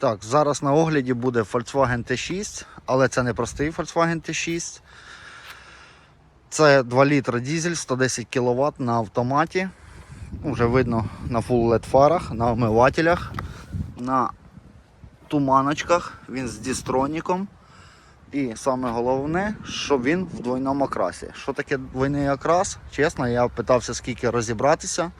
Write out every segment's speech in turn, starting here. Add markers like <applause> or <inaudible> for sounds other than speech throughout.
Так, зараз на огляді буде Volkswagen T6, але це не простий Volkswagen T6. Це 2 літра дізель, 110 кВт на автоматі. Уже видно на full LED фарах, на омивателях, на туманочках. Він з дістроніком. І саме головне, що він в двойному окрасі. Що таке двойний окрас? Чесно, я питався скільки розібратися,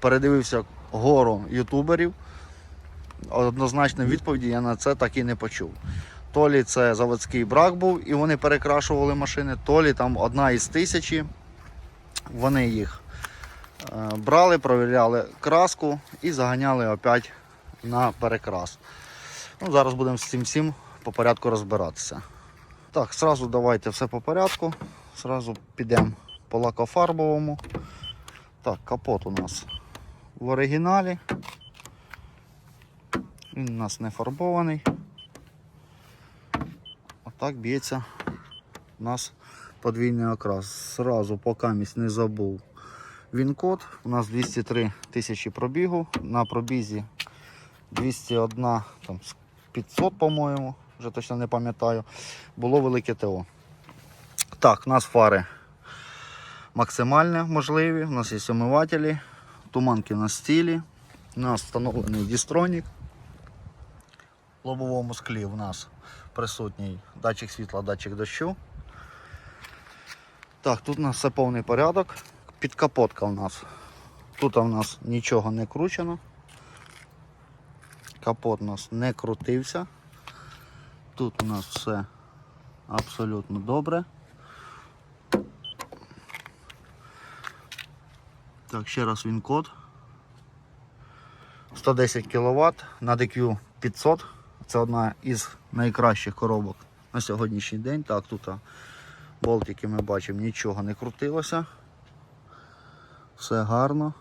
передивився гору ютуберів. Однозначної відповіді я на це так і не почув. То лі це заводський брак був і вони перекрашували машини, то лі там одна із тисячі. Вони їх е, брали, провіряли краску і заганяли опять на перекрас. Ну, зараз будемо з цим всім по порядку розбиратися. Так, сразу давайте все по порядку. Сразу підемо по лакофарбовому. Так, капот у нас в оригіналі. Він у нас не фарбований. Отак б'ється у нас подвійний окрас. Сразу поки місць не забув. Він код. У нас 203 тисячі пробігу. На пробізі 201 там, 500, по-моєму, вже точно не пам'ятаю. Було велике ТО. Так, у нас фари максимально можливі. У нас є омивателі, туманки на стілі. У нас встановлений дістронік. Лобовому склі у нас присутній датчик світла, датчик дощу. Так, тут у нас все повний порядок. Підкапотка у нас. Тут у нас нічого не кручено. Капот у нас не крутився. Тут у нас все абсолютно добре. Так, ще раз він код. 110 кВт на DQ 500. Це одна із найкращих коробок на сьогоднішній день. Так, тут болтики ми бачимо, нічого не крутилося. Все гарно.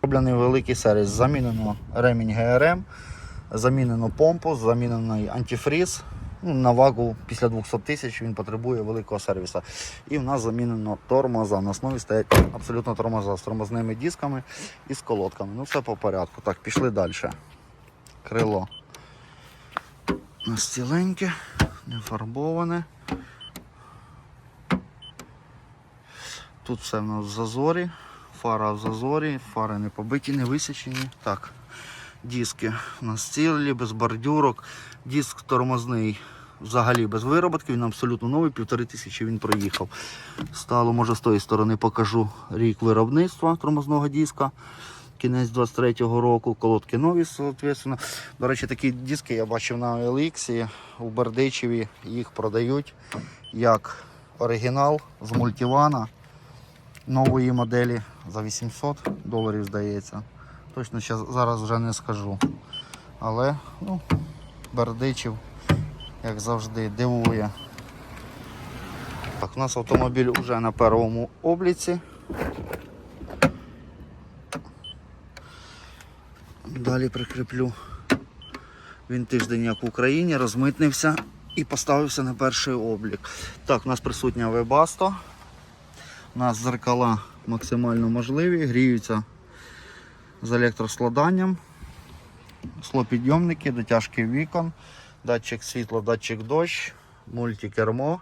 Зроблений великий сервіс. Замінено ремінь ГРМ, замінено помпу, замінений антифріз. Ну, на вагу після 200 тисяч він потребує великого сервісу. І в нас замінено тормоза. На основі стоять абсолютно тормоза з тормозними дисками і з колодками. Ну все по порядку. Так, пішли далі. Крило. У нас не фарбоване. Тут все в нас в зазорі, фара в зазорі, фари не побиті, не висічені. Так, диски у нас без бордюрок. Диск тормозний взагалі без вироботки, він абсолютно новий, півтори тисячі він проїхав. Стало, може, з тої сторони покажу рік виробництва тормозного диска. Кінець 23-го року, колодки нові, соответственно. До речі, такі диски я бачив на OLX, у Бердичеві їх продають як оригінал з мультивана нової моделі за 800 доларів, здається. Точно зараз вже не скажу. Але ну, Бердичів, як завжди, дивує. Так, у нас автомобіль вже на первому обліці. Далі прикріплю. Він тиждень як в Україні, розмитнився і поставився на перший облік. Так, у нас присутня Webasto. У нас зеркала максимально можливі, гріються з електроскладанням, склопідйомники, дотяжки вікон, датчик світла, датчик дощ, мультикермо.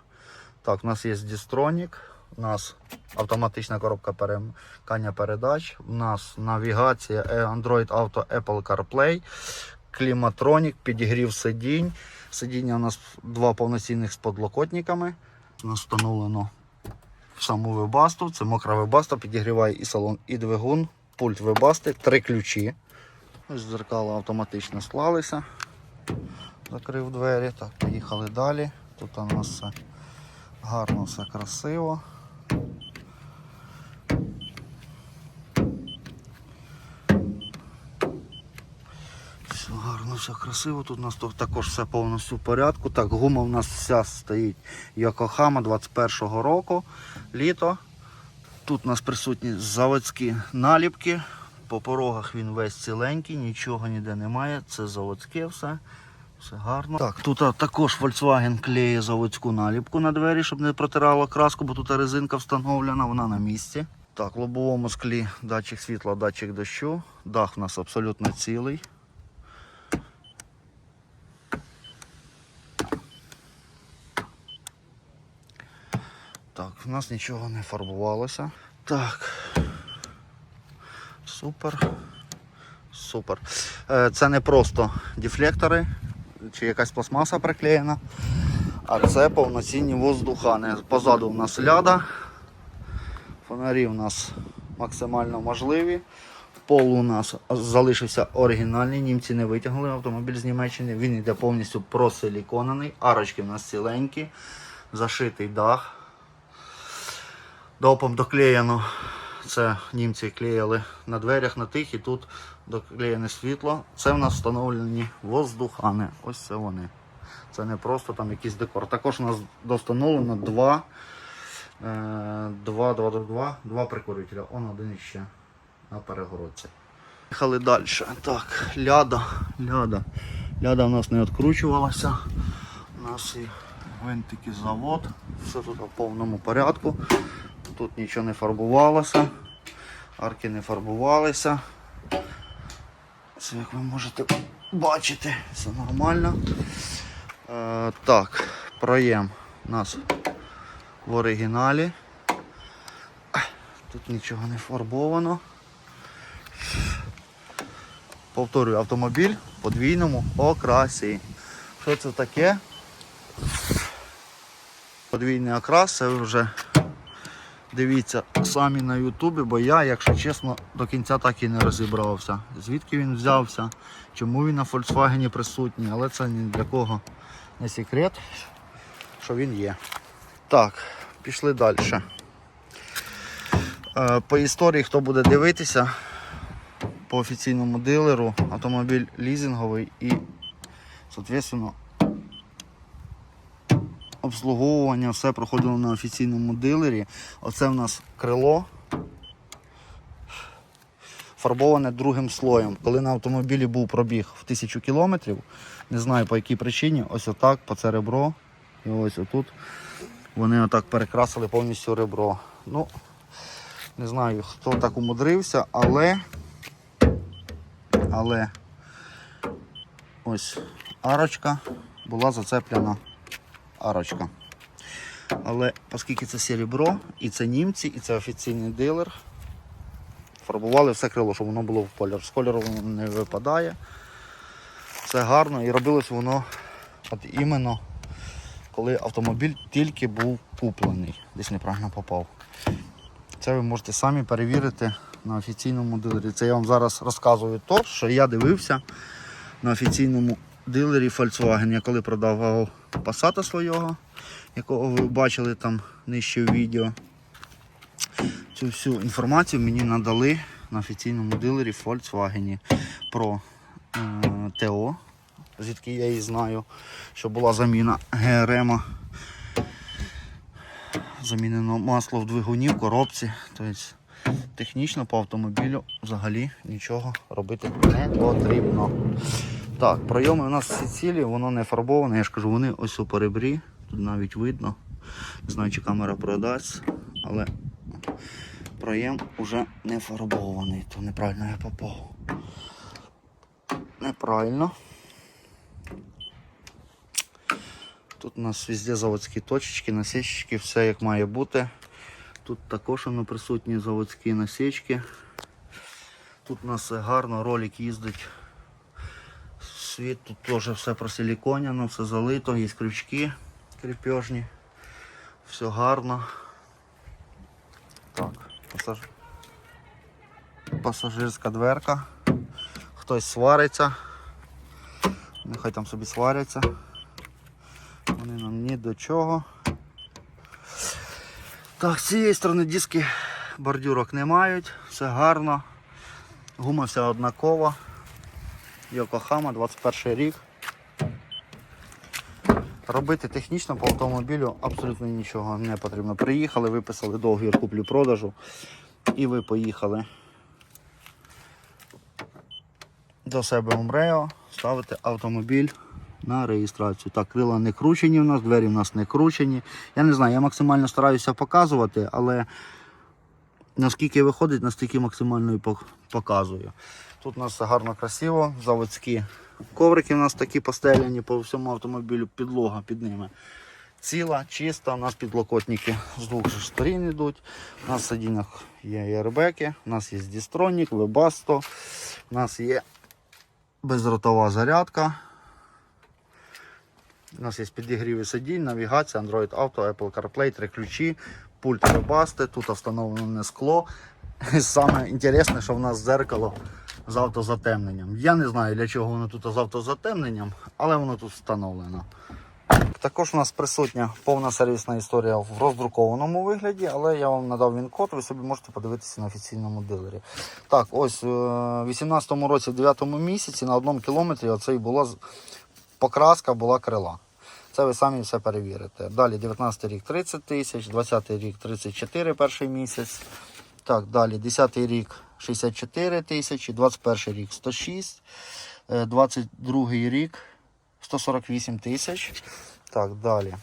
Так, у нас є дістронік, у нас автоматична коробка перемикання передач, у нас навігація е, Android Auto Apple CarPlay, кліматронік, підігрів сидінь. Сидіння у нас два повноцінних з подлокотниками. У нас встановлено саму вебасту. Це мокра вебаста, підігріває і салон, і двигун, пульт вебасти, три ключі. Ось дзеркала автоматично склалися. Закрив двері. Так, поїхали далі. Тут у нас все гарно, все красиво. Все гарно, все красиво. Тут у нас також все повністю в порядку. Так, гума у нас вся стоїть Йокохама 21-го року, літо. Тут у нас присутні заводські наліпки. По порогах він весь ціленький, нічого ніде немає. Це заводське все. Все гарно. Так, тут також Volkswagen клеє заводську наліпку на двері, щоб не протирало краску, бо тут резинка встановлена, вона на місці. Так, в лобовому склі датчик світла, датчик дощу. Дах у нас абсолютно цілий. Так, в нас нічого не фарбувалося. Так. Супер. Супер. Е, Це не просто дефлектори чи якась пластмаса приклеєна, а це повноцінні воздухани. Позаду у нас ляда. Фонарі у нас максимально можливі. Пол у нас залишився оригінальний, німці не витягнули автомобіль з Німеччини. Він йде повністю просиліконений, арочки у нас ціленькі, зашитий дах. Допом доклеєно. Це німці клеїли на дверях, на тих і тут доклеєне світло. Це в нас встановлені воздухани. Ось це вони. Це не просто там якийсь декор. Також у нас достановлено два, е, два, два, два, два, прикурителя. Он один іще на перегородці. Їхали далі. Так, ляда, ляда. Ляда в нас не відкручувалася. У нас і гвинтики завод. Все тут в повному порядку. Тут нічого не фарбувалося. Арки не фарбувалися. Це як ви можете бачити, все нормально. Е, так, проєм у нас в оригіналі. Тут нічого не фарбовано. Повторюю, автомобіль в подвійному окрасі. Що це таке? Подвійний окрас, це вже дивіться самі на Ютубі, бо я, якщо чесно, до кінця так і не розібрався. Звідки він взявся, чому він на Volkswagen присутній, але це ні для кого не секрет, що він є. Так, пішли далі. Е, По історії, хто буде дивитися, по офіційному дилеру автомобіль лізинговий і, соответственно, обслуговування все проходило на офіційному дилері. Оце в нас крило фарбоване другим слоєм. Коли на автомобілі був пробіг в тисячу кілометрів, не знаю по якій причині, ось отак по це ребро. І ось отут вони отак перекрасили повністю ребро. Ну, не знаю, хто так умудрився, але, але ось арочка була зацеплена арочка. Але оскільки це серебро, і це німці, і це офіційний дилер, фарбували все крило, щоб воно було в колір. З кольору воно не випадає. Все гарно і робилось воно от іменно, коли автомобіль тільки був куплений. Десь неправильно попав. Це ви можете самі перевірити на офіційному дилері. Це я вам зараз розказую то, що я дивився на офіційному дилері Volkswagen. Я коли продавав Passat свого, якого ви бачили там нижче в відео. Цю всю інформацію мені надали на офіційному дилері Volkswagen про е, ТО, звідки я її знаю, що була заміна ГРМ. Замінено масло в двигуні, в коробці. Тобто технічно по автомобілю взагалі нічого робити не потрібно. Так, пройоми у нас всі цілі, воно не фарбоване, я ж кажу, вони ось у перебрі, тут навіть видно. Не знаю, чи камера продасть, але проєм уже не фарбований, то неправильно я попав. Неправильно. Тут у нас везде заводські точечки, насічки, все як має бути. Тут також воно присутні заводські насічки. Тут у нас гарно, ролик їздить. Світ тут теж все просиліконяно, все залито, є крючки кріпежні. Все гарно. Так, пасаж... пасажирська дверка. Хтось свариться. Нехай там собі сваряться. Вони нам ні до чого. Так, з цієї сторони диски бордюрок не мають, все гарно. Гума вся однакова. Йокохама, 21 рік. Робити технічно по автомобілю абсолютно нічого не потрібно. Приїхали, виписали договір куплю-продажу і ви поїхали до себе в МРЕО, ставити автомобіль на реєстрацію. Так, крила не кручені в нас, двері в нас не кручені. Я не знаю, я максимально стараюся показувати, але наскільки виходить, настільки максимально і показую. Тут у нас гарно красиво, заводські коврики у нас такі постеляні по всьому автомобілю, підлога під ними. ціла, чиста. У нас підлокотники з двох сторін йдуть. У нас в сидіннях є аербеки, у нас є дістронік, вебасто, у нас є безротова зарядка. У нас є підігріви сидінь, навігація, Android Auto, Apple CarPlay, три ключі, пульт вебасти, тут встановлене скло. І <laughs> Саме інтересне, що в нас зеркало з автозатемненням. Я не знаю, для чого воно тут з автозатемненням, але воно тут встановлено. Також у нас присутня повна сервісна історія в роздрукованому вигляді, але я вам надав він код, ви собі можете подивитися на офіційному дилері. Так, ось у 18-му році, в 9-му місяці, на одному кілометрі оцей була покраска була крила. Це ви самі все перевірите. Далі 19 рік 30 тисяч, 20 рік 34 перший місяць. Так, далі 10 рік 64 тисячі, 21 рік 106, е, 22 рік 148 тисяч. Так, далі.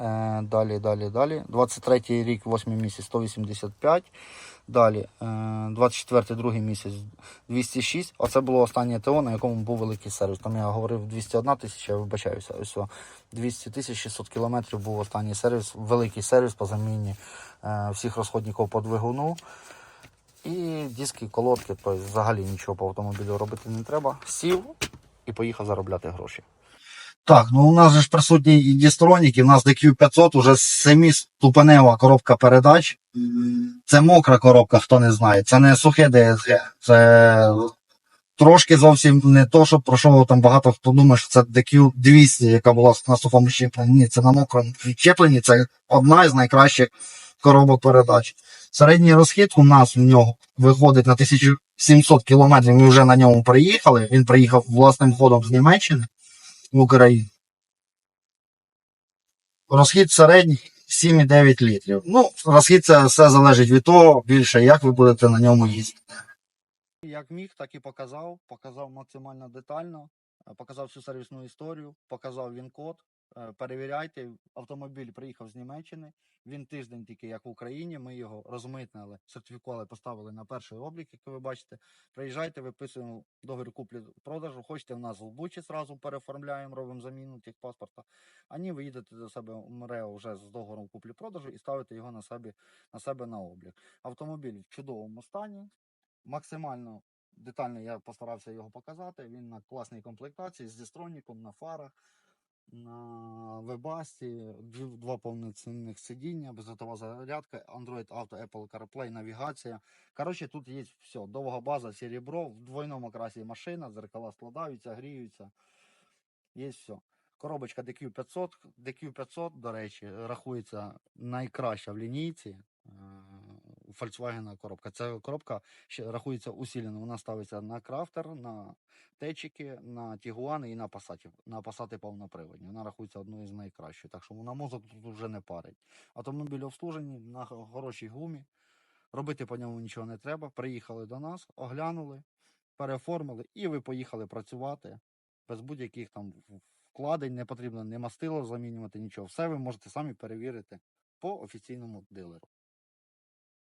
Е, далі, далі, далі. 23 рік, 8 місяць 185. Далі, е, 24 другий місяць 206. Оце було останнє ТО, на якому був великий сервіс. Там я говорив 201 тисяча, я вибачаюся. Ось 200 тисяч 600 кілометрів був останній сервіс, великий сервіс по заміні е, всіх розходників по двигуну. І диски, колодки, тобто взагалі нічого по автомобілю робити не треба. Сів і поїхав заробляти гроші. Так, ну у нас же ж присутні і дістроніки, у нас DQ500 уже семиступенева коробка передач. Це мокра коробка, хто не знає. Це не сухе DSG. Це трошки зовсім не то, що про що там багато хто думає, що це DQ200, яка була на сухому щепленні. Ні, це на мокрому щепленні. Це одна із найкращих коробок передач. Середній розхід у нас в нього виходить на 1700 кілометрів. Ми вже на ньому приїхали. Він приїхав власним ходом з Німеччини в Україну. Розхід середній 7,9 літрів. Ну, розхід це все залежить від того, більше як ви будете на ньому їздити. Як міг, так і показав. Показав максимально детально, показав всю сервісну історію, показав він код. Е, Перевіряйте, автомобіль приїхав з Німеччини. Він тиждень тільки як в Україні. Ми його розмитнили, сертифікували, поставили на перший облік, як ви бачите. Приїжджайте, виписуємо договір куплі-продажу. Хочете в нас в Бучі зразу переоформляємо, робимо заміну техпаспорта. А ні, ви їдете до себе в МРЕО вже з договором куплі-продажу і ставите його на себе, на себе на облік. Автомобіль в чудовому стані, максимально детально я постарався його показати. Він на класній комплектації з дістроніком, на фарах, на вебасті, два повноцінних сидіння, безготова зарядка, Android Auto, Apple CarPlay, навігація. Коротше, тут є все. Довга база, серебро, в двойному красі машина, зеркала складаються, гріються. Є все. Коробочка DQ500. DQ500, до речі, рахується найкраща в лінійці. Volkswagen коробка. Ця коробка ще рахується усилено. Вона ставиться на крафтер, на течики, на тігуани і на пасаті. На пасати повноприводні. Вона рахується одною з найкращих. Так що на мозок тут вже не парить. Автомобіль обслужені на хорошій гумі. Робити по ньому нічого не треба. Приїхали до нас, оглянули, переоформили, і ви поїхали працювати без будь-яких там вкладень. Не потрібно не мастило замінювати нічого. Все ви можете самі перевірити по офіційному дилеру.